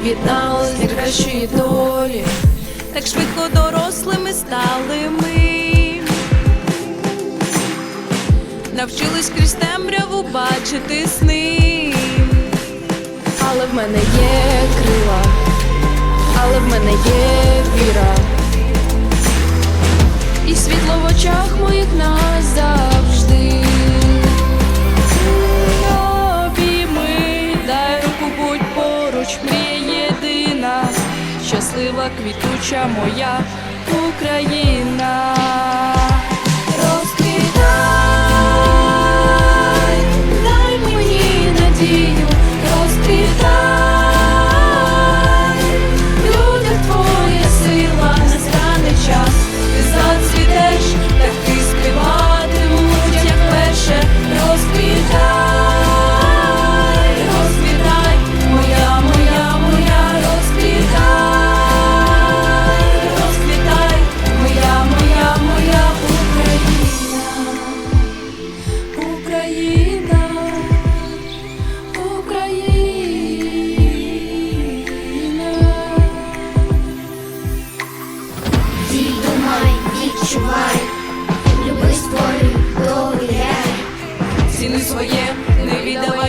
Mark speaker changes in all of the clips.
Speaker 1: об'єднались для кращої долі.
Speaker 2: так швидко дорослими стали ми. Навчились крізь темряву бачити сни.
Speaker 1: Але в мене є крила, але в мене є віра.
Speaker 2: Щаслива квітуча моя Україна.
Speaker 3: Відчувай, люби, створюй, довіряй.
Speaker 2: Ціни своє, не віддавай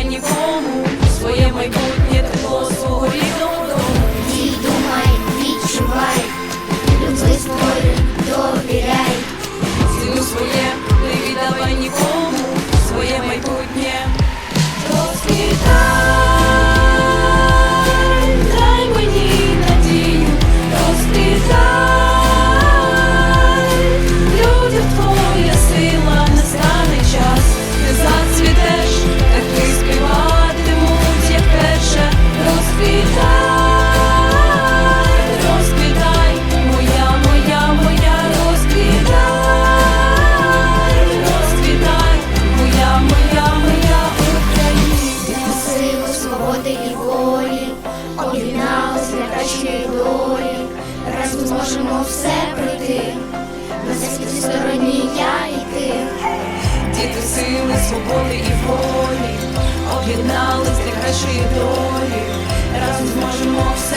Speaker 3: Разом зможемо все пройти. На світі стороні я і ти.
Speaker 2: Діти сили, свободи і волі, об'єднались для кращої долі. Разом зможемо все